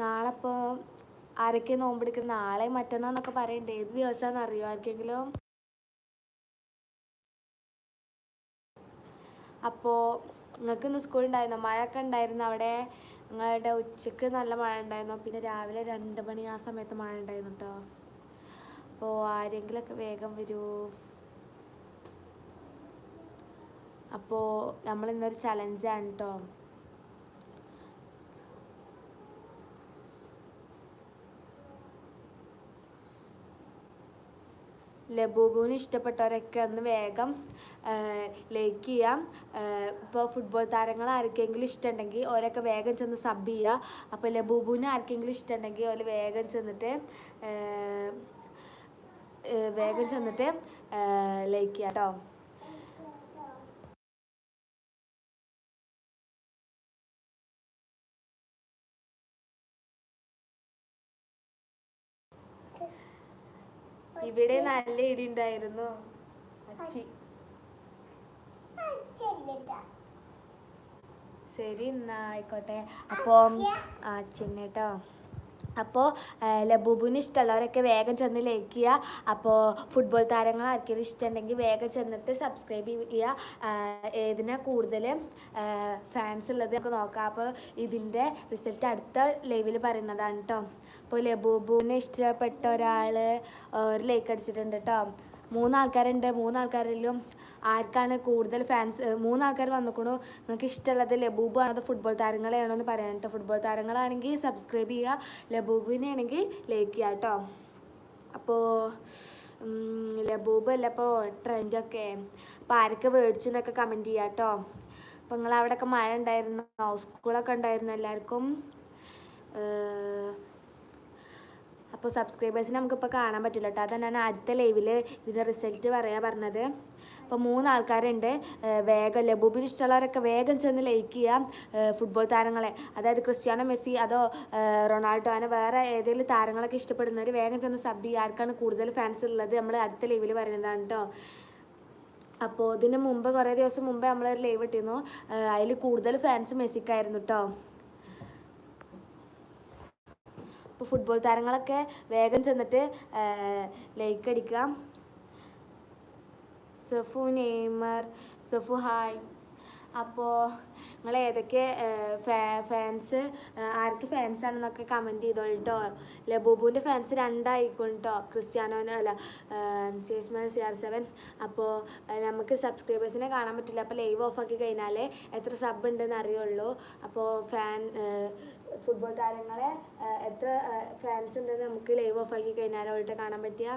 നാളെ ഇപ്പോൾ ആരൊക്കെ നോമ്പെടുക്കുന്ന നാളെ മറ്റന്നാന്നൊക്കെ പറയണ്ടേ? ഏത് ദിവസമാണെന്ന് അറിയോ ആർക്കെങ്കിലും? അപ്പോൾ നിങ്ങൾക്ക് ഇന്ന് സ്കൂൾ ഉണ്ടായിരുന്നോ മഴയൊക്കെ ഉണ്ടായിരുന്നു അവിടെ? നിങ്ങളുടെ ഉച്ചയ്ക്ക് നല്ല മഴ ഉണ്ടായിരുന്നു പിന്നെ രാവിലെ രണ്ട് മണി ആ സമയത്ത് മഴ ഉണ്ടായിരുന്നു കേട്ടോ അപ്പോൾ ആരെങ്കിലുമൊക്കെ വേഗം വരൂ. അപ്പോൾ നമ്മൾ ഇന്നൊരു ചലഞ്ചാണ് കേട്ടോ ലബൂബുവിന് ഇഷ്ടപ്പെട്ടവരൊക്കെ ഒന്ന് വേഗം ലൈക്ക് ചെയ്യാം. ഇപ്പോൾ ഫുട്ബോൾ താരങ്ങൾ ആർക്കെങ്കിലും ഇഷ്ടമുണ്ടെങ്കിൽ ഓരൊക്കെ വേഗം ചെന്ന് സബ് ചെയ്യുക അപ്പോൾ ലബൂബുവിന് ആർക്കെങ്കിലും ഇഷ്ടമുണ്ടെങ്കിൽ ഓൽ വേഗം ചെന്നിട്ട് വേഗം ചെന്നിട്ട് ലൈക്ക് ചെയ്യാം കേട്ടോ ഇവിടെ നല്ല ഇടി ഉണ്ടായിരുന്നു. അച്ചി. ശരി എന്നാ ആയിക്കോട്ടെ. അപ്പൊ ആ ചിന്നേട്ടോ അപ്പോൾ ലബൂബുവിന് ഇഷ്ടമുള്ളവരൊക്കെ വേഗം ചെന്ന് ലൈക്ക് ചെയ്യുക അപ്പോൾ ഫുട്ബോൾ താരങ്ങൾ ആർക്കെങ്കിലും ഇഷ്ടമുണ്ടെങ്കിൽ വേഗം ചെന്നിട്ട് സബ്സ്ക്രൈബ് ചെയ്യുക ഏതിനാ കൂടുതൽ ഫാൻസ് ഉള്ളത് നമുക്ക് നോക്കാം. അപ്പോൾ ഇതിന്റെ റിസൾട്ട് അടുത്ത ലൈവിൽ പറയുന്നതാണ് കേട്ടോ അപ്പോൾ ലബൂബുവിനെ ഇഷ്ടപ്പെട്ട ഒരാൾ ഒരു ലൈക്ക് അടിച്ചിട്ടുണ്ട് കേട്ടോ മൂന്നാൾക്കാരുണ്ട്. മൂന്നാൾക്കാരിലും ആർക്കാണ് കൂടുതൽ ഫാൻസ് മൂന്നാൾക്കാർ വന്നിക്കണു. നിങ്ങൾക്ക് ഇഷ്ടമുള്ളത് ലബൂബ് ആണോ അതോ ഫുട്ബോൾ താരങ്ങളെയാണോ എന്ന് പറയാൻ കേട്ടോ ഫുട്ബോൾ താരങ്ങളാണെങ്കിൽ സബ്സ്ക്രൈബ് ചെയ്യുക. ലബൂബിനെ ആണെങ്കിൽ ലൈക്ക് ചെയ്യുക കേട്ടോ അപ്പോൾ ലബൂബ് അല്ല അപ്പോൾ ട്രെൻഡൊക്കെ അപ്പോൾ ആരൊക്കെ മേടിച്ചു എന്നൊക്കെ കമന്റ് ചെയ്യുക കേട്ടോ അപ്പോൾ നിങ്ങൾ അവിടെയൊക്കെ മഴ ഉണ്ടായിരുന്നു? സ്കൂളൊക്കെ ഉണ്ടായിരുന്നു എല്ലാവർക്കും? അപ്പോൾ സബ്സ്ക്രൈബേഴ്സിനെ നമുക്കിപ്പോൾ കാണാൻ പറ്റില്ല കേട്ടോ അതാണ് ഞാൻ അടുത്ത ലൈവിൽ ഇതിന്റെ റിസൾട്ട് പറയാൻ പറഞ്ഞത്. അപ്പോൾ മൂന്ന് ആൾക്കാരുണ്ട് വേഗം ലബൂബിന് ഇഷ്ടമുള്ളവരൊക്കെ വേഗം ചെന്ന് ലൈക്ക് ചെയ്യുക ഫുട്ബോൾ താരങ്ങളെ. അതായത് ക്രിസ്ത്യാനോ മെസ്സി അതോ റൊണാൾഡോ അങ്ങനെ വേറെ ഏതെങ്കിലും താരങ്ങളൊക്കെ ഇഷ്ടപ്പെടുന്നവർ വേഗം ചെന്ന് സബ് ചെയ്യുക. ആർക്കാണ് കൂടുതൽ ഫാൻസ് ഉള്ളത്? നമ്മൾ അടുത്ത ലൈവിൽ പറയുന്നതാണ് കേട്ടോ അപ്പോൾ ഇതിന് മുമ്പ് കുറേ ദിവസം മുമ്പേ നമ്മളൊരു ലൈവ് ഇട്ടിരുന്നു. അതിൽ കൂടുതൽ ഫാൻസ് മെസ്സിക്കായിരുന്നു കേട്ടോ അപ്പോൾ ഫുട്ബോൾ താരങ്ങളൊക്കെ വേഗം ചെന്നിട്ട് ലൈക്ക് അടിക്കാം സഫു നെയ്മർ സഫു ഹായ്. അപ്പോൾ നിങ്ങൾ ഏതൊക്കെ ഫാൻസ് ആർക്ക് ഫാൻസ് ആണെന്നൊക്കെ കമന്റ് ചെയ്തോളൂ കേട്ടോ ലബൂബുവിന്റെ ഫാൻസ് രണ്ടായിക്കോളും കേട്ടോ ക്രിസ്ത്യാനോന് അല്ല ചേസ്മാൻ സി ആർ സെവൻ. അപ്പോൾ നമുക്ക് സബ്സ്ക്രൈബേഴ്സിനെ കാണാൻ പറ്റില്ല. അപ്പോൾ ലൈവ് ഓഫ് ആക്കി കഴിഞ്ഞാലേ എത്ര സബ് ഉണ്ടെന്ന് അറിയുള്ളൂ. അപ്പോൾ ഫാൻ ഫുട്ബോൾ താരങ്ങളെ എത്ര ഫാൻസ് ഉണ്ടെന്ന് നമുക്ക് ലൈവ് ഓഫ് ആക്കി കഴിഞ്ഞാൽ അവളുടെ കാണാൻ പറ്റിയ?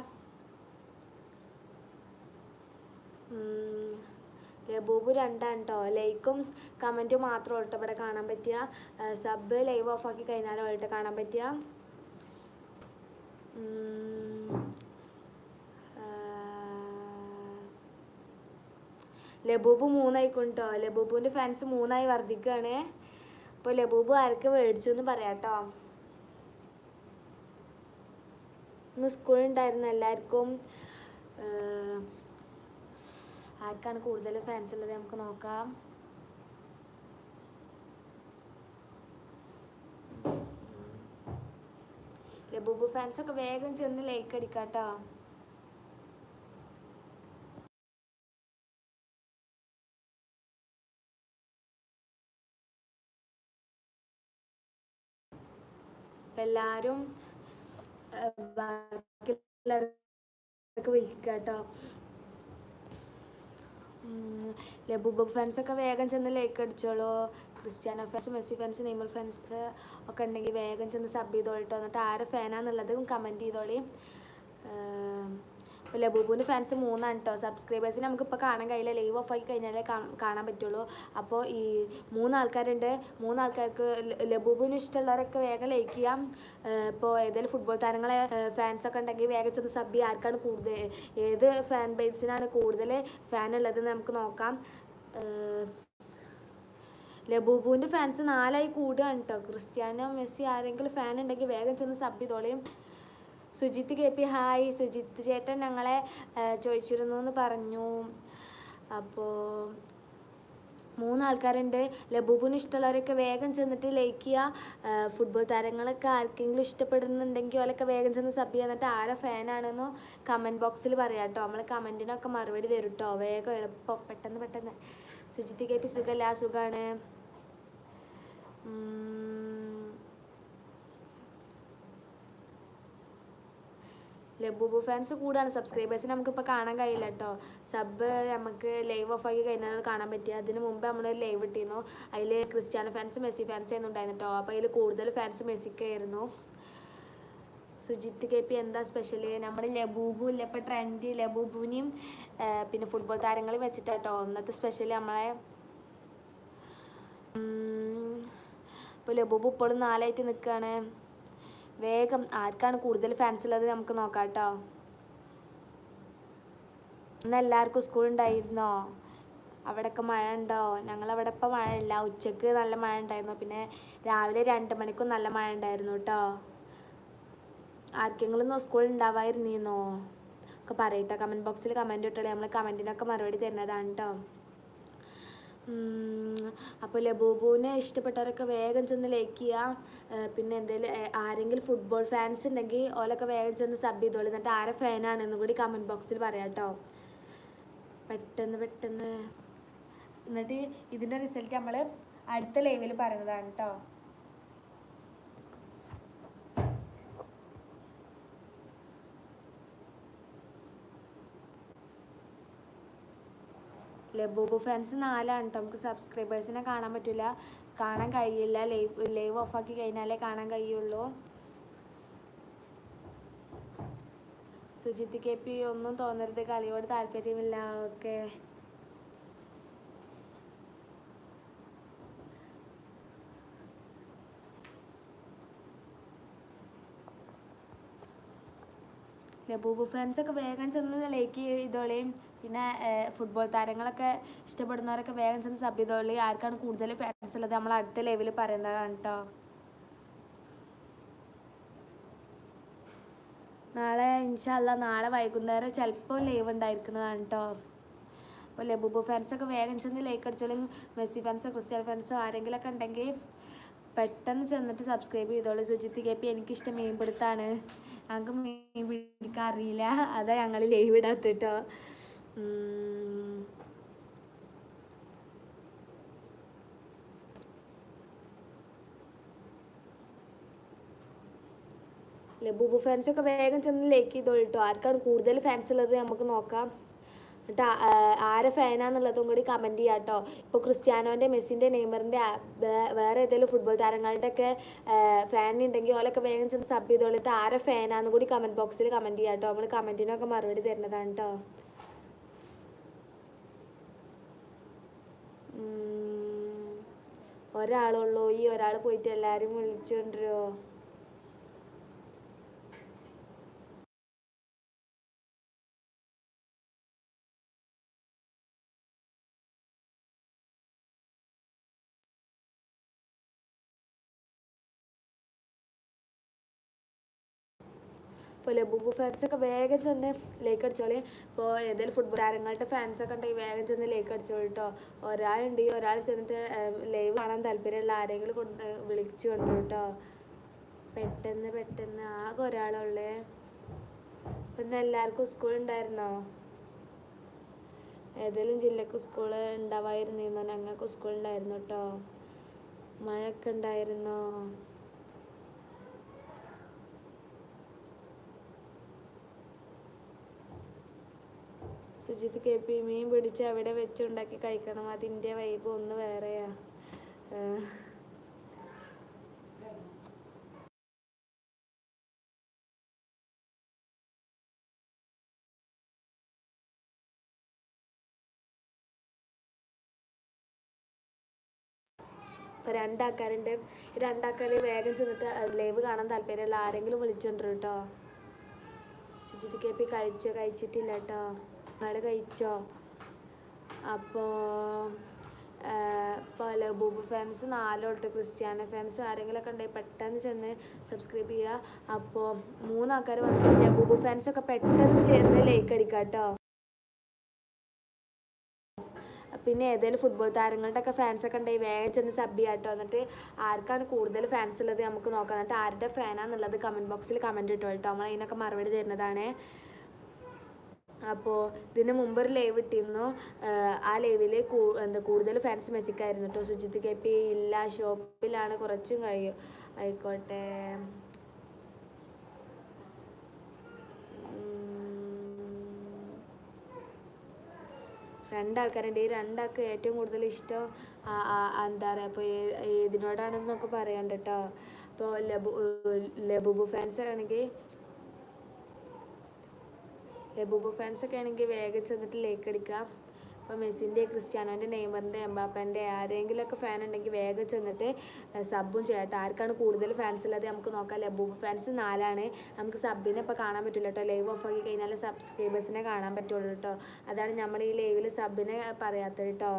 ലബൂബ് രണ്ടാണ് കേട്ടോ ലൈക്കും കമന്റും മാത്രം കേട്ടോ ഇവിടെ കാണാൻ പറ്റിയ. സബ് ലൈവ് ആക്കി കഴിഞ്ഞാൽ അവളുടെ കാണാൻ ആ, ലബൂബ് മൂന്നായിക്കും കേട്ടോ ലബൂബുവിന്റെ ഫാൻസ് മൂന്നായി വർദ്ധിക്കുകയാണ് അപ്പോൾ ലബൂബ് ആർക്ക് മേടിച്ചു എന്ന് പറയാം കേട്ടോ ഇന്ന് സ്കൂളുണ്ടായിരുന്നു എല്ലാവർക്കും ആർക്കാണ് കൂടുതൽ ഫാൻസ് ഉള്ളത് നമുക്ക് നോക്കാം. ലബൂബ് ഫാൻസ് ഒക്കെ വേഗം ചെന്ന് ലൈക്ക് അടിക്കാട്ടോ. എല്ലാരും എല്ലാവരും ബാക്കിയുള്ളവർക്ക് വിളിക്കാട്ടോ. കേട്ടോ ലബൂബ ഫാൻസൊക്കെ വേഗം ചെന്ന് like അടിച്ചോളൂ. Cristiano fans Messi fans Neymar fans ഒക്കെ ഉണ്ടെങ്കിൽ വേഗം ചെന്ന് സബ് ചെയ്തോളിട്ടോ. എന്നിട്ട് ആരെ ഫാനാന്നുള്ളതും കമന്റ് ചെയ്തോളി. ലബൂബുവിന്റെ ഫാൻസ് മൂന്നാണ് കേട്ടോ സബ്സ്ക്രൈബേഴ്സിന് നമുക്കിപ്പോൾ കാണാൻ കഴിയില്ല. ലൈവ് ഓഫ് ആക്കി കഴിഞ്ഞാലേ കാണാൻ പറ്റുള്ളൂ. അപ്പോൾ ഈ മൂന്നാൾക്കാരുണ്ട്. മൂന്നാൾക്കാർക്ക് ലബൂബുവിന് ഇഷ്ടമുള്ളവരൊക്കെ വേഗം ലൈക്ക് ചെയ്യാം. ഇപ്പോൾ ഏതെങ്കിലും ഫുട്ബോൾ താരങ്ങളെ ഫാൻസൊക്കെ ഉണ്ടെങ്കിൽ വേഗം ചെന്ന് സബ് ആർക്കാണ് കൂടുതൽ ഏത് ഫാൻ ബേസിനാണ് കൂടുതൽ ഫാൻ ഉള്ളത് നമുക്ക് നോക്കാം. ലബൂബുവിന്റെ ഫാൻസ് നാലായി കൂടുകയാണ് കേട്ടോ ക്രിസ്ത്യാനോ മെസ്സി ആരെങ്കിലും ഫാൻ ഉണ്ടെങ്കിൽ വേഗം ചെന്ന് sub ചെയ്തോളിയും Sujith K P hi. Sujith ചേട്ടൻ ഞങ്ങളെ ചോദിച്ചിരുന്നു എന്ന് പറഞ്ഞു. അപ്പോൾ മൂന്നാൾക്കാരുണ്ട്. ലബൂബിന് ഇഷ്ടമുള്ളവരൊക്കെ വേഗം ചെന്നിട്ട് ലൈക്ക് ചെയ്യുക ഫുട്ബോൾ താരങ്ങളൊക്കെ ആർക്കെങ്കിലും ഇഷ്ടപ്പെടുന്നുണ്ടെങ്കിൽ അവരൊക്കെ വേഗം ചെന്ന് സബ് ചെയ്യുക എന്നിട്ട് ആരെ ഫാനാണെന്നോ കമന്റ് ബോക്സിൽ പറയാം കേട്ടോ നമ്മൾ കമന്റിനൊക്കെ മറുപടി തരും കേട്ടോ വേഗം എളുപ്പം പെട്ടെന്ന് പെട്ടെന്ന്. സുജിത്ത് കെ പി സുഖമല്ല സുഖമാണ് ലബൂബു ഫാൻസ് കൂടാണ്. സബ്സ്ക്രൈബേഴ്സിനെ നമുക്കിപ്പോൾ കാണാൻ കഴിയില്ല കേട്ടോ സബ് നമുക്ക് ലൈവ് ഓഫ് ആക്കി കഴിഞ്ഞാൽ കാണാൻ പറ്റിയ അതിന് മുമ്പ് നമ്മൾ ലൈവ് ഇട്ടിരുന്നു. അതിൽ ക്രിസ്ത്യാനോ ഫാൻസ് മെസ്സി ഫാൻസ് ആയിരുന്നു ഉണ്ടായിരുന്നു കേട്ടോ അപ്പോൾ അതിൽ കൂടുതൽ ഫാൻസ് മെസ്സിക്കായിരുന്നു സുജിത്ത് കെ പി എന്താ സ്പെഷ്യൽ നമ്മുടെ ലബൂബു ഇല്ല ഇപ്പോൾ ട്രെൻഡ് ലബൂബുവിനെയും പിന്നെ ഫുട്ബോൾ താരങ്ങളെയും വെച്ചിട്ടാട്ടോ ഇന്നത്തെ സ്പെഷ്യൽ നമ്മളെ ഇപ്പോൾ ലബൂബു ഇപ്പോഴും നാലായിട്ട് നിൽക്കുകയാണ് വേഗം. ആർക്കാണ് കൂടുതൽ ഫാൻസ് ഉള്ളത് നമുക്ക് നോക്കാം കേട്ടോ ഇന്ന് എല്ലാവർക്കും സ്കൂൾ ഉണ്ടായിരുന്നോ? അവിടെയൊക്കെ മഴ ഉണ്ടോ? ഞങ്ങളവിടെ ഇപ്പം മഴയില്ല. ഉച്ചയ്ക്ക് നല്ല മഴ ഉണ്ടായിരുന്നു. പിന്നെ രാവിലെ രണ്ട് മണിക്കും നല്ല മഴ ഉണ്ടായിരുന്നു കേട്ടോ. ആർക്കെങ്കിലും സ്കൂൾ ഉണ്ടാവായിരുന്നീന്നോ ഒക്കെ പറയട്ടോ. കമന്റ് ബോക്സിൽ കമന്റ് ഇട്ടോളെ. നമ്മൾ കമന്റിനൊക്കെ മറുപടി തരുന്നതാണ് കേട്ടോ. അപ്പോൾ ലബൂബുവിനെ ഇഷ്ടപ്പെട്ടവരൊക്കെ വേഗം ചെന്ന് ലൈക്ക് ചെയ്യുക പിന്നെ എന്തെങ്കിലും ആരെങ്കിലും ഫുട്ബോൾ ഫാൻസ് ഉണ്ടെങ്കിൽ ഓലൊക്കെ വേഗം ചെന്ന് സബ് ചെയ്തോളൂ. എന്നിട്ട് ആരെ ഫാനാണെന്നും കൂടി കമന്റ് ബോക്സിൽ പറയാം കേട്ടോ പെട്ടെന്ന് പെട്ടെന്ന്. എന്നിട്ട് ഇതിന്റെ റിസൾട്ട് നമ്മൾ അടുത്ത ലൈവിൽ പറയുന്നതാണ് കേട്ടോ ലബൂബു ഫാൻസ് നാലാണ് കേട്ടോ നമുക്ക് സബ്സ്ക്രൈബേഴ്സിനെ കാണാൻ പറ്റില്ല കാണാൻ കഴിയില്ല. ലൈവ് ലൈവ് ഓഫാക്കി കഴിഞ്ഞാലേ കാണാൻ കഴിയുള്ളൂ. സുജിത്ത് കെ പി ഒന്നും തോന്നരുത്. കളിയോട് താല്പര്യമില്ല. ഓക്കെ. ലബൂബു ഫാൻസൊക്കെ വേഗം ചെന്ന് ലൈക്ക് ചെയ്തോളേയും പിന്നെ ഫുട്ബോൾ താരങ്ങളൊക്കെ ഇഷ്ടപ്പെടുന്നവരൊക്കെ വേഗം ചെന്ന് സബ് ചെയ്തോളി. ആർക്കാണ് കൂടുതൽ ഫാൻസ് ഉള്ളത്? നമ്മൾ അടുത്ത ലെവലിൽ പറയുന്നതാണ് കേട്ടോ നാളെ ഇൻഷല്ല നാളെ വൈകുന്നേരം ചിലപ്പോൾ ലൈവ് ഉണ്ടായിരിക്കുന്നതാണ് കേട്ടോ അപ്പോൾ ലബുബു ഫാൻസൊക്കെ വേഗം ചെന്ന് ലൈക്ക് അടിച്ചോളും. മെസ്സി ഫാൻസോ ക്രിസ്ത്യാനോ ഫാൻസോ ആരെങ്കിലുമൊക്കെ ഉണ്ടെങ്കിൽ പെട്ടെന്ന് ചെന്നിട്ട് സബ്സ്ക്രൈബ് ചെയ്തോളൂ. സുജിത്ത് കെ പി എനിക്കിഷ്ടം മീൻപിടുത്താണ് ഞങ്ങൾക്ക് മീൻ പിടിക്കാൻ അറിയില്ല. അതാ ഞങ്ങൾ ലൈവ് ഇടാത്ത കേട്ടോ ബുബു ഫാൻസൊക്കെ വേഗം ചെന്ന് ലൈക്ക് ചെയ്തോളൂ കേട്ടോ ആർക്കാണ് കൂടുതൽ ഫാൻസ് ഉള്ളത് നമുക്ക് നോക്കാം. കേട്ടോ ആരെ ഫാനാന്നുള്ളതും കൂടി കമന്റ് ചെയ്യാം കേട്ടോ ഇപ്പോൾ ക്രിസ്ത്യാനോന്റെ മെസ്സിന്റെ നെയ്മറിന്റെ വേറെ ഏതെങ്കിലും ഫുട്ബോൾ താരങ്ങളുടെ ഒക്കെ ഫാൻ ഉണ്ടെങ്കിൽ ഓലൊക്കെ വേഗം ചെന്ന് സബ് ചെയ്തോളിട്ട് ആരെ ഫാനാന്ന് കൂടി കമന്റ് ബോക്സിൽ കമന്റ് ചെയ്യാം കേട്ടോ നമ്മൾ കമന്റിനൊക്കെ മറുപടി തരുന്നതാണ് കേട്ടോ ഒരാളുള്ളൂ. ഈ ഒരാൾ പോയിട്ട് എല്ലാവരും വിളിച്ചുകൊണ്ടിരുമോ ഇപ്പോൾ ബുബു ഫാൻസൊക്കെ വേഗം ചെന്ന് ലേക്ക് അടിച്ചോളി. ഇപ്പോൾ ഏതെങ്കിലും ഫുട്ബോൾ താരങ്ങളുടെ ഫാൻസൊക്കെ ഉണ്ടെങ്കിൽ വേഗം ചെന്ന് ലേക്ക് അടിച്ചോളൂ കേട്ടോ ഒരാളുണ്ട് ഒരാൾ ചെന്നിട്ട് ലൈവ് കാണാൻ താല്പര്യമുള്ള ആരെങ്കിലും കൊണ്ട് വിളിച്ചു കൊണ്ടു കേട്ടോ പെട്ടെന്ന് പെട്ടെന്ന് ആകെ ഒരാളുള്ളേ. ഇന്ന് എല്ലാവർക്കും സ്കൂൾ ഉണ്ടായിരുന്നോ? ഏതെങ്കിലും ജില്ലക്ക് സ്കൂൾ ഉണ്ടാവായിരുന്നോ ഞങ്ങൾക്ക് സ്കൂൾ ഉണ്ടായിരുന്നു കേട്ടോ മഴയൊക്കെ ഉണ്ടായിരുന്നോ? സുജിത് കെ പി മീൻ പിടിച്ച് അവിടെ വെച്ചുണ്ടാക്കി കഴിക്കണം. അതിന്റെ വൈബ് ഒന്ന് വേറെയാ. ഇപ്പം രണ്ടാൾക്കാരുണ്ട്. രണ്ടാൾക്കാരെ വേഗം ചെന്നിട്ട് ലൈവ് കാണാൻ താല്പര്യമുള്ള ആരെങ്കിലും വിളിച്ചോണ്ടിരും കേട്ടോ ശുചിത് കെ പി കഴിച്ചോ? കഴിച്ചിട്ടില്ല കേട്ടോ നിങ്ങൾ കഴിച്ചോ? അപ്പോൾ ഇപ്പോൾ ലബൂബ് ഫാൻസ് നാലോട്ട് ക്രിസ്ത്യാനോ ഫാൻസ് ആരെങ്കിലുമൊക്കെ ഉണ്ടെങ്കിൽ പെട്ടെന്ന് ചെന്ന് സബ്സ്ക്രൈബ് ചെയ്യുക. അപ്പോൾ മൂന്നാൾക്കാർ വന്നിട്ട് ലബൂബ് ഫാൻസൊക്കെ പെട്ടെന്ന് ചേർന്ന് ലൈക്ക് അടിക്കാം കേട്ടോ പിന്നെ ഏതെങ്കിലും ഫുട്ബോൾ താരങ്ങളുടെ ഒക്കെ ഫാൻസൊക്കെ ഉണ്ടെങ്കിൽ വേഗം ചെന്ന് സബ് ചെയ്യാട്ടോ എന്നിട്ട് ആർക്കാണ് കൂടുതൽ ഫാൻസ് ഉള്ളത് നമുക്ക് നോക്കാം. എന്നിട്ട് ആരുടെ ഫാനാന്നുള്ളത് കമന്റ് ബോക്സിൽ കമന്റ് ഇട്ടോ കേട്ടോ നമ്മൾ അതിനൊക്കെ മറുപടി തരുന്നതാണ്. അപ്പോൾ ഇതിന് മുമ്പ് ഒരു ലൈവ് ഇട്ടിരുന്നു. ആ ലൈവിൽ എന്താ കൂടുതൽ ഫാൻസ് മെസ്സിക്കായിരുന്നു കേട്ടോ സുജിത്ത് കെ പി ഇല്ല ഷോപ്പിലാണ് കുറച്ചും കഴിയും. ആയിക്കോട്ടെ. രണ്ടാൾക്കാരുണ്ട്. ഈ രണ്ടാൾക്ക് ഏറ്റവും കൂടുതൽ ഇഷ്ടം എന്താ പറയുക അപ്പോൾ ഏതിനോടാണെന്നൊക്കെ പറയണ്ട കേട്ടോ അപ്പോൾ ലബു ലബുബു ഫാൻസ് ആണെങ്കിൽ ലബൂബ് ഫാൻസൊക്കെ ആണെങ്കിൽ വേഗം ചെന്നിട്ട് ലേക്ക് അടിക്കുക. അപ്പോൾ മെസ്സിന്റെ ക്രിസ്ത്യാനോന്റെ നെയ്മറിന്റെ എംബാപ്പന്റെ ആരെങ്കിലുമൊക്കെ ഫാൻ ഉണ്ടെങ്കിൽ വേഗം ചെന്നിട്ട് സബും ചെയ്യട്ടെ ആർക്കാണ് കൂടുതൽ ഫാൻസ് ഉള്ളത് നമുക്ക് നോക്കാം ലബൂബ് ഫാൻസ് നാലാണ്. നമുക്ക് സബിനെ ഇപ്പോൾ കാണാൻ പറ്റില്ല കേട്ടോ ലൈവ് ഓഫ് ആക്കി കഴിഞ്ഞാൽ സബ്സ്ക്രൈബേഴ്സിനെ കാണാൻ പറ്റുള്ളൂ കേട്ടോ അതാണ് നമ്മൾ ഈ ലൈവിൽ സബിനെ പറയാത്തത് കേട്ടോ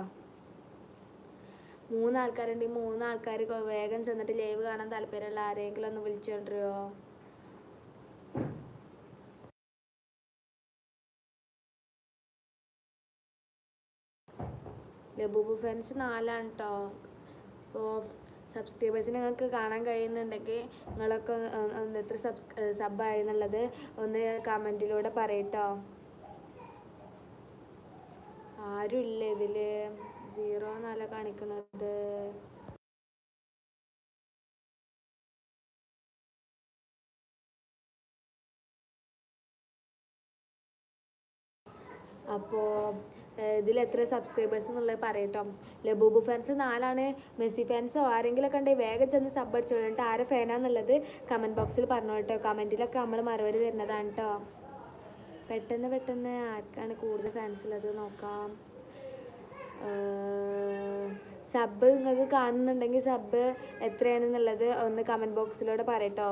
മൂന്ന് ആൾക്കാരുണ്ട് ഈ മൂന്ന് ആൾക്കാർ വേഗം ചെന്നിട്ട് ലൈവ് കാണാൻ താല്പര്യമുള്ള ആരെങ്കിലും ഒന്ന് വിളിച്ചു ലബൂബ് ഫാൻസ് നാലാണ് കേട്ടോ അപ്പോൾ സബ്സ്ക്രൈബേഴ്സിനെ നിങ്ങൾക്ക് കാണാൻ കഴിയുന്നുണ്ടെങ്കിൽ നിങ്ങളൊക്കെ ഒന്ന് എത്ര സബ്സ് സബായി എന്നുള്ളത് ഒന്ന് കമന്റിലൂടെ പറയട്ടോ. ആരും ഇല്ല ഇതിൽ സീറോ എന്നല്ല കാണിക്കുന്നത് അപ്പോൾ ഇതിൽ എത്ര സബ്സ്ക്രൈബേഴ്സ് എന്നുള്ളത് പറയട്ടോ. ലബൂബു ഫാൻസ് നാലാണ് മെസ്സി ഫാൻസോ ആരെങ്കിലുമൊക്കെ ഉണ്ടെങ്കിൽ വേഗം ചെന്ന് സബ് എന്നിട്ട് ആരെ ഫാനാന്നുള്ളത് കമന്റ് ബോക്സിൽ പറഞ്ഞു കേട്ടോ കമന്റിലൊക്കെ നമ്മൾ മറുപടി തരുന്നതാണ് കേട്ടോ പെട്ടെന്ന് പെട്ടെന്ന് ആർക്കാണ് കൂടുതൽ ഫാൻസ് ഉള്ളത് നോക്കാം. സബ് നിങ്ങൾക്ക് കാണുന്നുണ്ടെങ്കിൽ സബ് എത്രയാണെന്നുള്ളത് ഒന്ന് കമന്റ് ബോക്സിലൂടെ പറയട്ടോ.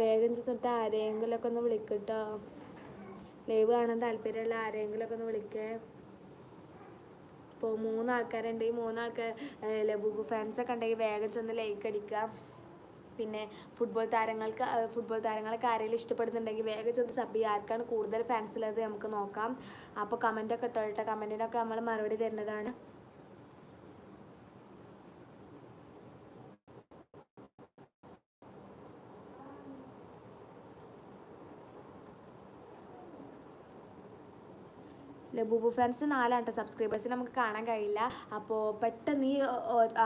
വേഗം ചെന്നിട്ട് ആരെങ്കിലുമൊക്കെ ഒന്ന് വിളിക്കട്ടോ ലൈവ് കാണാൻ താല്പര്യമുള്ള ആരെങ്കിലുമൊക്കെ ഒന്ന് വിളിക്കേ. ഇപ്പോൾ മൂന്ന് ആൾക്കാരുണ്ട് ഈ മൂന്നാൾക്കാർ ലബൂബ് ഫാൻസൊക്കെ ഉണ്ടെങ്കിൽ വേഗം ചെന്ന് ലൈക്ക് അടിക്കുക പിന്നെ ഫുട്ബോൾ താരങ്ങൾക്ക് ഫുട്ബോൾ താരങ്ങളൊക്കെ ആരെങ്കിലും ഇഷ്ടപ്പെടുന്നുണ്ടെങ്കിൽ വേഗം ചെന്ന് സബ് ചെയ്യുക. ആർക്കാണ് കൂടുതൽ ഫാൻസ് ഉള്ളത് നമുക്ക് നോക്കാം. അപ്പോൾ കമന്റൊക്കെ ഇട്ടോ കേട്ടോ. കമന്റിനൊക്കെ നമ്മൾ മറുപടി തരുന്നതാണ്. ലബൂബു ഫാൻസ് നാലാണ് കേട്ടോ സബ്സ്ക്രൈബേഴ്സിന് നമുക്ക് കാണാൻ കഴിയില്ല. അപ്പോൾ പെട്ടെന്ന് ഈ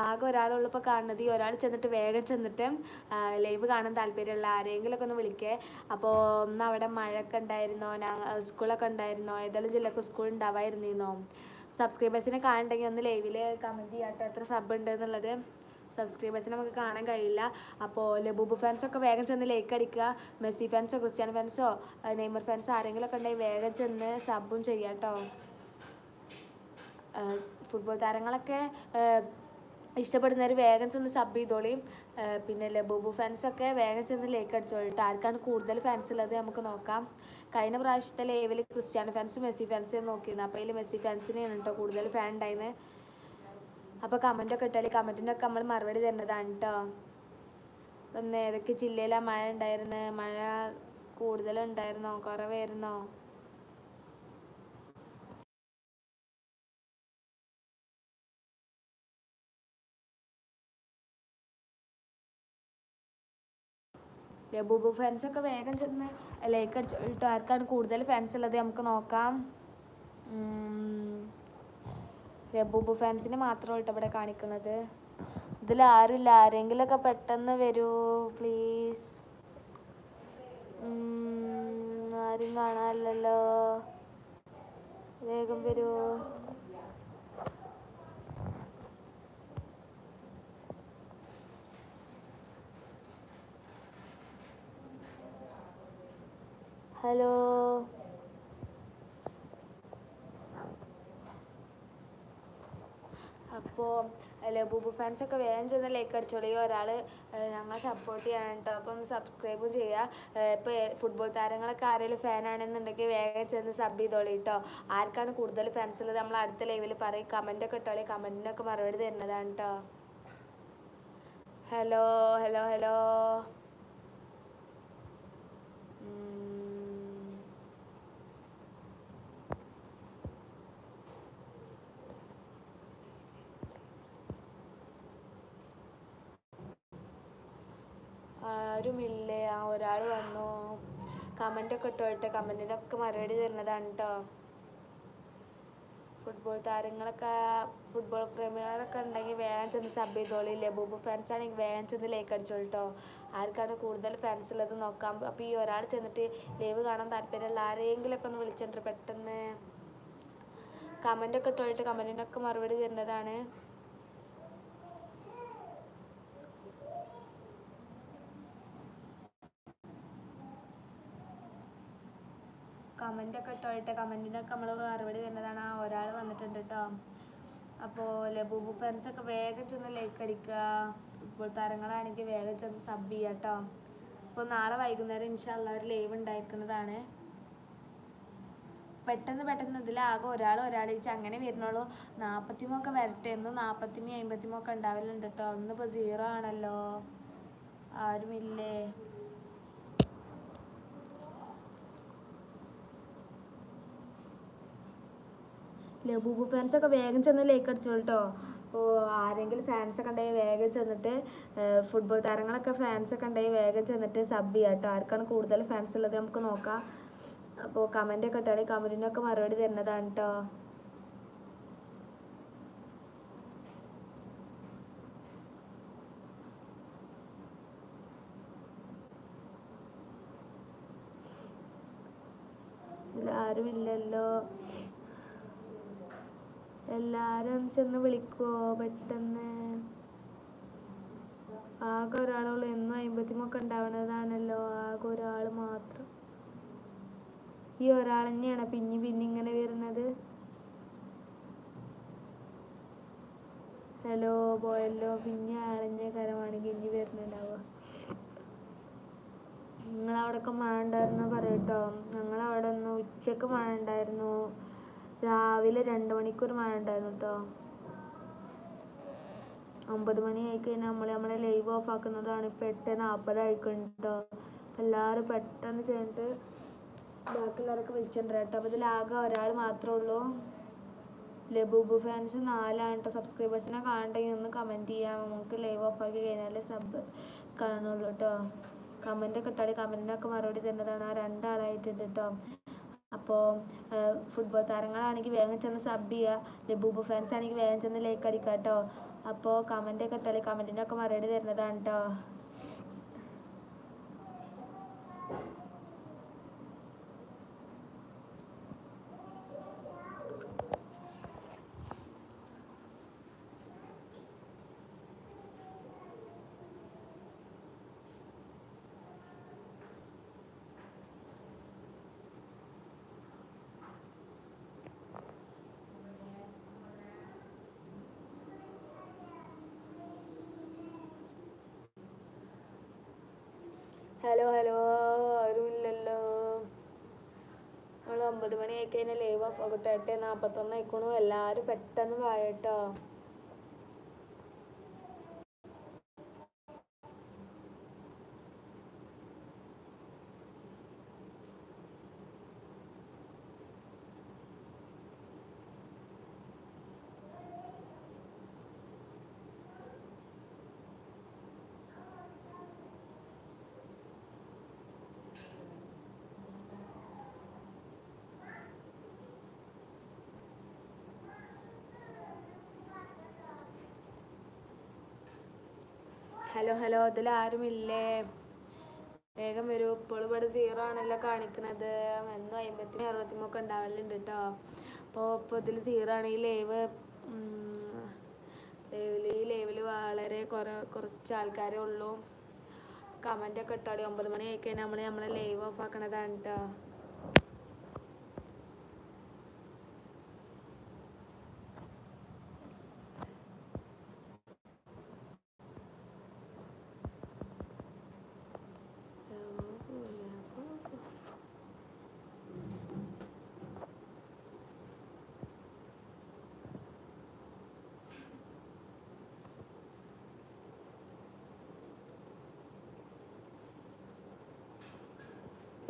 ആകെ ഒരാളുള്ളപ്പോൾ കാണുന്നത്. ഈ ഒരാൾ ചെന്നിട്ട് വേഗം ചെന്നിട്ട് ലൈവ് കാണാൻ താല്പര്യമുള്ള ആരെങ്കിലുമൊക്കെ ഒന്ന് വിളിക്കേ. അപ്പോൾ ഒന്ന് അവിടെ മഴയൊക്കെ ഉണ്ടായിരുന്നോ? സ്കൂളൊക്കെ ഉണ്ടായിരുന്നോ? ഏതെല്ലാം ജില്ലക്ക് സ്കൂൾ ഉണ്ടാവായിരുന്നോ സബ്സ്ക്രൈബേഴ്സിനെ കാണണ്ടെങ്കിൽ ഒന്ന് ലൈവിൽ കമന്റ് ചെയ്യാട്ടോ. എത്ര സബ് ഉണ്ട് എന്നുള്ളത്. സബ്സ്ക്രൈബേഴ്സിനെ നമുക്ക് കാണാൻ കഴിയില്ല. അപ്പോൾ ലബൂബ് ഫാൻസൊക്കെ വേഗം ചെന്ന് ലൈക്ക് അടിക്കുക. മെസ്സി ഫാൻസോ ക്രിസ്ത്യാനോ ഫാൻസോ നെയ്മർ ഫാൻസോ ആരെങ്കിലും ഒക്കെ ഉണ്ടെങ്കിൽ വേഗം ചെന്ന് സബും ചെയ്യാം കേട്ടോ ഫുട്ബോൾ താരങ്ങളൊക്കെ ഇഷ്ടപ്പെടുന്നവർ വേഗം ചെന്ന് സബ് ചെയ്തോളി. പിന്നെ ലബൂബു ഫാൻസൊക്കെ വേഗം ചെന്ന് ലൈക്ക് അടിച്ചോളിട്ട് ആർക്കാണ് കൂടുതൽ ഫാൻസ് ഉള്ളത് നമുക്ക് നോക്കാം. കഴിഞ്ഞ പ്രാവശ്യത്തെ ലൈവിൽ ക്രിസ്ത്യാനോ ഫാൻസും മെസ്സി ഫാൻസും നോക്കിയിരുന്നു. അപ്പോൾ അതിൽ മെസ്സി ഫാൻസിനെയാണ് കേട്ടോ കൂടുതൽ ഫാൻ ഉണ്ടായിരുന്നത്. അപ്പോൾ കമന്റൊക്കെ ഇട്ടാൽ കമന്റിനൊക്കെ നമ്മൾ മറുപടി തരുന്നതാണ് കേട്ടോ ഒന്ന് ഏതൊക്കെ ജില്ലയിലാണ് മഴ ഉണ്ടായിരുന്നത് മഴ കൂടുതലുണ്ടായിരുന്നോ? കുറവായിരുന്നോ? ലബൂബു ഫാൻസൊക്കെ വേഗം ചെന്ന് ലൈക്ക് അടിച്ചിട്ട് ആർക്കാണ് കൂടുതൽ ഫാൻസ് ഉള്ളത് നമുക്ക് നോക്കാം. ഉം. ലബൂബു ഫാൻസിനെ മാത്രമേ കേട്ടോ ഇവിടെ കാണിക്കുന്നത് ഇതിൽ ആരുമില്ല. ആരെങ്കിലുമൊക്കെ പെട്ടെന്ന് വരൂ പ്ലീസ് ആരും കാണാനില്ലല്ലോ. വേഗം വരൂ. ഹലോ? അപ്പോൾ ലബൂബു ഫാൻസൊക്കെ വേഗം ചെന്ന് ലൈക്ക് അടിച്ചോളി. ഒരാൾ ഞങ്ങളെ സപ്പോർട്ട് ചെയ്യണം കേട്ടോ അപ്പോൾ ഒന്ന് സബ്സ്ക്രൈബും ചെയ്യുക ഇപ്പോൾ ഫുട്ബോൾ താരങ്ങളൊക്കെ ആരെങ്കിലും ഫാനാണെന്നുണ്ടെങ്കിൽ വേഗം ചെന്ന് സബ് ചെയ്തോളി കേട്ടോ ആർക്കാണ് കൂടുതൽ ഫാൻസ് ഉള്ളത്? നമ്മൾ അടുത്ത ലൈവിൽ പറയും. കമന്റൊക്കെ ഇട്ടോളി. കമന്റിനൊക്കെ മറുപടി തരുന്നതാണ് കേട്ടോ ഹലോ ഹലോ ഹലോ ഉം. ആരുമില്ലേ ആ ഒരാൾ വന്നു കമന്റൊക്കെ ഇട്ടോട്ടെ കമന്റിനൊക്കെ മറുപടി തരുന്നതാണ് കേട്ടോ ഫുട്ബോൾ താരങ്ങളൊക്കെ ഫുട്ബോൾ പ്രേമികളൊക്കെ ഉണ്ടെങ്കിൽ വേഗം ചെന്ന് സബ് ചെയ്തോളി ലബൂബ് ഫാൻസ് ആണെങ്കിൽ വേഗം ചെന്ന് ലൈക്ക് അടിച്ചോളൂ കേട്ടോ ആർക്കാണ് കൂടുതൽ ഫാൻസ് ഉള്ളത് നോക്കാം അപ്പോൾ ഈ ഒരാൾ ചെന്നിട്ട് ലൈവ് കാണാൻ താല്പര്യമുള്ള ആരെങ്കിലുമൊക്കെ ഒന്ന് വിളിച്ചിട്ടുണ്ട് പെട്ടെന്ന്. കമന്റൊക്കെ ഇട്ടോട്ട് കമന്റിനൊക്കെ മറുപടി തരുന്നതാണ്. കമന്റൊക്കെ ഇട്ടോട്ടെ. കമന്റിനൊക്കെ നമ്മൾ മറുപടി തരുന്നതാണ്. ആ ഒരാൾ വന്നിട്ടുണ്ട് കേട്ടോ അപ്പോൾ ലബൂബു ഫാൻസൊക്കെ വേഗം ചെന്ന് ലൈക്ക് അടിക്കുക. ഫുട്ബോൾ താരങ്ങളാണെങ്കിൽ വേഗം ചെന്ന് സബ് ചെയ്യുക കേട്ടോ അപ്പോൾ നാളെ വൈകുന്നേരം ഇൻഷാല്ല ഒരു ലൈവ് ഉണ്ടായിരിക്കുന്നതാണ്. പെട്ടെന്ന് പെട്ടെന്ന് ഇതിലാകെ ഒരാൾ ഒരാൾ വെച്ച് അങ്ങനെ വരുന്നുള്ളൂ. നാൽപ്പത്തിമൊക്കെ വരട്ടെ. എന്നും നാൽപ്പത്തിമി അമ്പത്തിമൊക്കെ ഉണ്ടാവലുണ്ട് കേട്ടോ ഒന്നിപ്പോൾ സീറോ ആണല്ലോ. ആരുമില്ലേ? ലബൂബു ഫാൻസൊക്കെ വേഗം ചെന്ന് ലൈക്ക് അടിച്ചോളൂ കേട്ടോ. അപ്പോൾ ആരെങ്കിലും ഫാൻസൊക്കെ ഉണ്ടെങ്കിൽ വേഗം ചെന്നിട്ട് ഫുട്ബോൾ താരങ്ങളൊക്കെ ഫാൻസൊക്കെ ഉണ്ടെങ്കിൽ വേഗം ചെന്നിട്ട് സബ് ചെയ്യാം കേട്ടോ. ആർക്കാണ് കൂടുതൽ ഫാൻസ് ഉള്ളത് നമുക്ക് നോക്കാം. അപ്പോൾ കമന്റൊക്കെ ഇട്ടാണെങ്കിൽ കമന്റിനൊക്കെ മറുപടി തരുന്നതാണ് കേട്ടോ. ഇതിൽ എല്ലാരും ചെന്ന് വിളിക്കുവോ പെട്ടെന്ന്? ആകെ ഒരാളുള്ളൂ എന്നും അയിമ്പത്തിമൊക്കെ ഉണ്ടാവണതാണല്ലോ ആകെ ഒരാൾ മാത്രം. ഈ ഒരാൾ തന്നെയാണ് പിന്നെ പിന്നെ ഇങ്ങനെ വരുന്നത്. ഹലോ പോയല്ലോ. പിന്നെ ആളഞ്ഞ കരമാണെങ്കിൽ ഇനി വരുന്നുണ്ടാവുക. നിങ്ങളവിടൊക്കെ മഴ ഉണ്ടായിരുന്നു? പറയട്ടോ ഞങ്ങളവിടെ ഒന്ന് ഉച്ചയ്ക്ക് മഴ ഉണ്ടായിരുന്നു. രാവിലെ രണ്ട് മണിക്കൂർ മഴ ഉണ്ടായിരുന്നു കേട്ടോ ഒമ്പത് മണി ആയി കഴിഞ്ഞാൽ നമ്മൾ നമ്മളെ ലൈവ് ഓഫ് ആക്കുന്നതാണ് ഇപ്പം എട്ട് നാൽപ്പത് ആയിക്കുണ്ട് കേട്ടോ എല്ലാവരും പെട്ടെന്ന് ചെയ്തിട്ട് ബാക്കിയുള്ളവരൊക്കെ വിളിച്ചിട്ടുണ്ട് കേട്ടോ അപ്പോൾ ഇതിലാകെ ഒരാൾ മാത്രമേ ഉള്ളൂ. ലബൂബു ഫാൻസ് നാലാണ് കേട്ടോ സബ്സ്ക്രൈബേഴ്സിനെ കാണണ്ടെങ്കിൽ ഒന്ന് കമന്റ് ചെയ്യാം. നമുക്ക് ലൈവ് ഓഫ് ആക്കി കഴിഞ്ഞാലേ സബ് കാണുള്ളൂ കേട്ടോ കമന്റ് ഒക്കെ ഇട്ടാൽ കമന്റിനൊക്കെ മറുപടി തരുന്നതാണ്. ആ രണ്ടാളായിട്ടുണ്ട് കേട്ടോ അപ്പോൾ ഫുട്ബോൾ താരങ്ങളാണെങ്കിൽ വേഗം ചെന്ന് സബ് ചെയ്യുക ലബൂബു ഫാൻസ് ആണെങ്കിൽ വേഗം ചെന്ന് ലൈക്ക് അടിക്കുക കേട്ടോ അപ്പോൾ കമന്റ് ഒക്കെ ഇട്ടാൽ കമന്റിനൊക്കെ മറുപടി തരുന്നതാണ് കേട്ടോ ഹലോ ഹലോ ആരുമില്ലല്ലോ. നമ്മൾ ഒമ്പത് മണി ആയി കഴിഞ്ഞാൽ ലൈവ് ഓഫ് ആകട്ടെ നാൽപ്പത്തൊന്ന് ആയിക്കോണു. എല്ലാവരും പെട്ടെന്ന് വായട്ടോ ഹലോ ഹലോ ഇതിൽ ആരുമില്ലേ വേഗം വരൂ. ഇപ്പോൾ ഇവിടെ സീറോ ആണല്ലോ കാണിക്കണത്. എന്നും അമ്പത്തിന് അറുപത്തിമൊക്കെ ഉണ്ടാവലുണ്ട് കേട്ടോ അപ്പോൾ ഇപ്പോൾ ഇതിൽ സീറോ ആണ്. ഈ ലൈവ് ലൈവിൽ ഈ ലൈവിൽ വളരെ കുറ കുറച്ച് ആൾക്കാരേ ഉള്ളൂ. കമന്റൊക്കെ ഇട്ടാടി. ഒമ്പത് മണി ആയി കഴിഞ്ഞാൽ നമ്മൾ നമ്മളെ ലൈവ് ഓഫ് ആക്കണതാണ് കേട്ടോ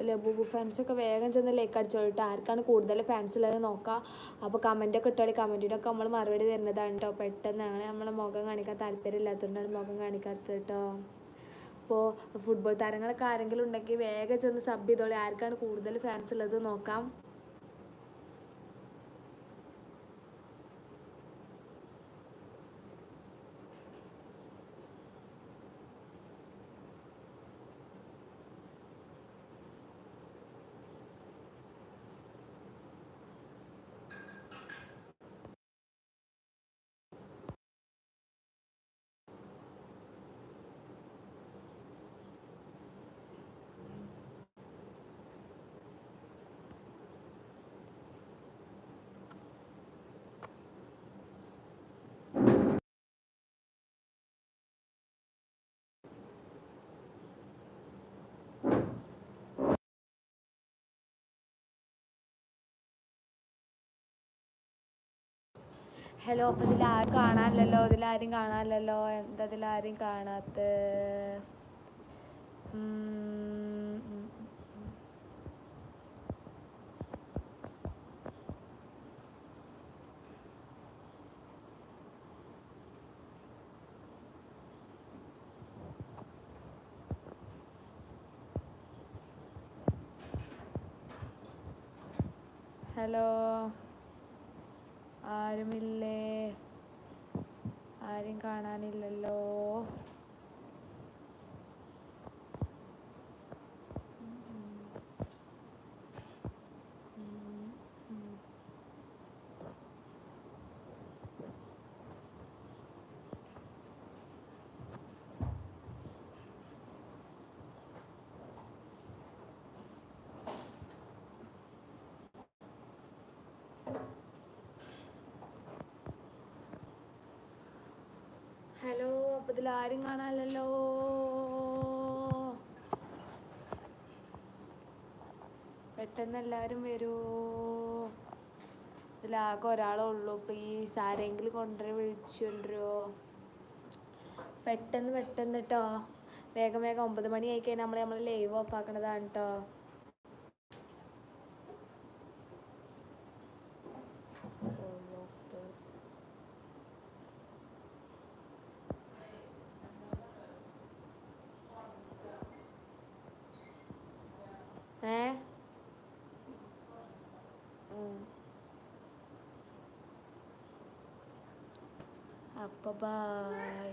ലബൂബു ഫാൻസൊക്കെ വേഗം ചെന്ന് ലൈക്ക് അടിച്ചോളിട്ട്. ആർക്കാണ് കൂടുതൽ ഫാൻസ് ഉള്ളത് നോക്കാം. അപ്പോൾ കമന്റൊക്കെ ഇട്ടോളി. കമന്റിനൊക്കെ നമ്മൾ മറുപടി തരുന്നതാണ് കേട്ടോ പെട്ടെന്ന് ഞങ്ങൾ നമ്മളെ മുഖം കാണിക്കാൻ താല്പര്യമില്ലാത്തതുകൊണ്ടാണ് മുഖം കാണിക്കാത്തത് കേട്ടോ അപ്പോൾ ഫുട്ബോൾ താരങ്ങളൊക്കെ ആരെങ്കിലും ഉണ്ടെങ്കിൽ വേഗം ചെന്ന് സബ് ചെയ്തോളി. ആർക്കാണ് കൂടുതൽ ഫാൻസ് ഉള്ളത് നോക്കാം. ഹലോ അപ്പം ആരും കാണാനില്ലല്ലോ ഇതിലാരും കാണാനില്ലല്ലോ. എന്താ ഇതിലാരും കാണാത്ത ഹലോ? ആരുമില്ലേ? ആരും കാണാനില്ലല്ലോ. ഹലോ അപ്പോൾ ഇതിൽ ആരും കാണാനല്ലോ പെട്ടെന്ന് എല്ലാവരും വരൂ. ഇതിലാകെ ഒരാളേ ഉള്ളൂ. പ്ലീസ് ആരെങ്കിലും കൊണ്ടുവരെ? വിളിച്ചോണ്ടോ പെട്ടെന്ന് പെട്ടെന്ന് കേട്ടോ വേഗം വേഗം ഒമ്പത് മണി ആയി കഴിഞ്ഞാൽ നമ്മൾ നമ്മൾ ലൈവ് ഓഫ് ആക്കണതാണ് കേട്ടോ അപ്പൊ ബായ്